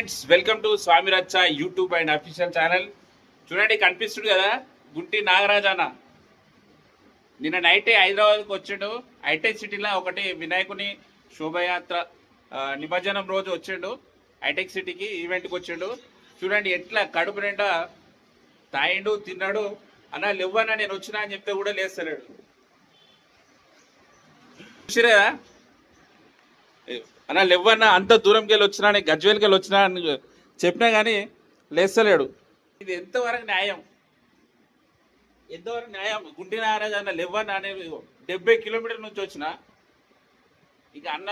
Friends welcome to స్వామి రచ్చ YouTube and official channel. చూడండి కనిపిస్తుంది కదా గుంటి నాగరాజ్ అన్న నిన్న నైటే హైదరాబాద్కి వచ్చిండు. హైటెక్ సిటీలో ఒకటి వినాయకుని శోభయాత్ర నిమజ్జనం రోజు వచ్చిండు. హైటెక్ సిటీకి ఈవెంట్కి వచ్చిండు. చూడండి ఎట్లా కడుపు నిండా తాయిండు తిన్నాడు. అన్న లేవన్నా నేను వచ్చినా అని చెప్తే కూడా లేస్తలేడు. చూసిరా? అన్న లేవన్నా అంత దూరంకి వెళ్ళి వచ్చినా నేను గజ్వేల్కి వెళ్ళి వచ్చినా అని చెప్పినా కానీ లేస్తలేడు. ఇది ఎంతవరకు న్యాయం? ఎంతవరకు న్యాయం? గుండి నారాజు అన్న లేవన్నా అనేది డెబ్బై కిలోమీటర్ నుంచి వచ్చిన ఇక అన్న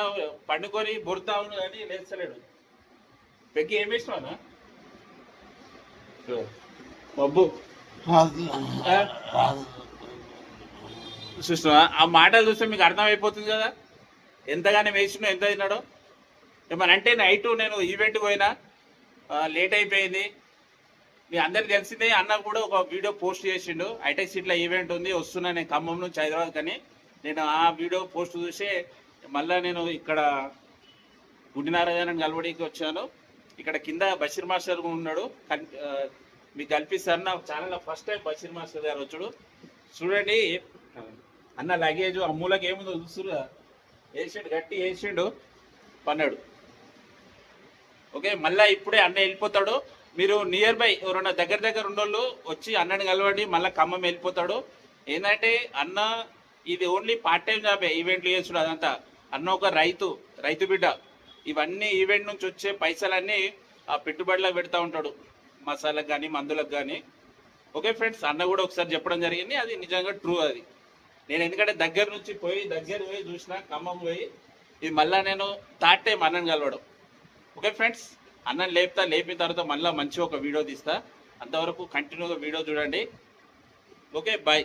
పండుకొని బొరుతా ఉంది కానీ లేస్తలేడు. పెగ్గి ఏం వేసినావు అన్న? మబ్బు. ఆ? మాటలు చూస్తే మీకు అర్థమైపోతుంది కదా? ఎంతగానో వేసినా ఎంత తిన్నాడో? ఏమని అంటే నైట్ నేను ఈవెంట్కి పోయినా లేట్ అయిపోయింది. మీ అందరికి తెలిసిందే అన్న కూడా ఒక వీడియో పోస్ట్ చేసిండు. హైటెక్ సిటీలో ఈవెంట్ ఉంది వస్తున్నా నేను ఖమ్మం నుంచి హైదరాబాద్ కానీ నేను ఆ వీడియో పోస్ట్ చూసి మళ్ళీ నేను ఇక్కడ గుండినారాయణ కలవడికి వచ్చాను. ఇక్కడ కింద బషీర్ మాస్టర్ కూడా ఉన్నాడు. కన్- మీకు కల్పిస్తాను నా channel first time Basheer master గారు వచ్చాడు. చూడండి అన్న లగేజ్ అమ్ములకి ఏముందో చూస్తురు వేసిండు గట్టి వేసిండు పన్నాడు. ఓకే మళ్ళీ ఇప్పుడే అన్న వెళ్ళిపోతాడు. మీరు నియర్ బై ఎవరన్నా దగ్గర దగ్గర ఉన్నోళ్ళు వచ్చి అన్నని కలవండి మళ్ళీ ఖమ్మం వెళ్ళిపోతాడు. ఏంటంటే అన్న ఇది ఓన్లీ పార్ట్ టైం జాబే ఈవెంట్లు చేసుడు అదంతా. అన్న ఒక రైతు రైతు బిడ్డ. ఇవన్నీ ఈవెంట్ నుంచి వచ్చే పైసలన్నీ ఆ పెట్టుబడిలో పెడతా ఉంటాడు. మసాలకు కానీ మందులకు కానీ ఓకే ఫ్రెండ్స్ అన్న కూడా ఒకసారి చెప్పడం జరిగింది. అది నిజంగా ట్రూ అది. నేను ఎందుకంటే దగ్గర నుంచి పోయి దగ్గర పోయి చూసిన ఖమ్మం పోయి ఇది మళ్ళీ నేను థర్డ్ టైం అన్నని కలవడం. ఓకే ఫ్రెండ్స్ అన్నం లేపుతా లేపిన తర్వాత మళ్ళీ మంచి ఒక వీడియో తీస్తా. అంతవరకు కంటిన్యూగా వీడియో చూడండి. Okay bye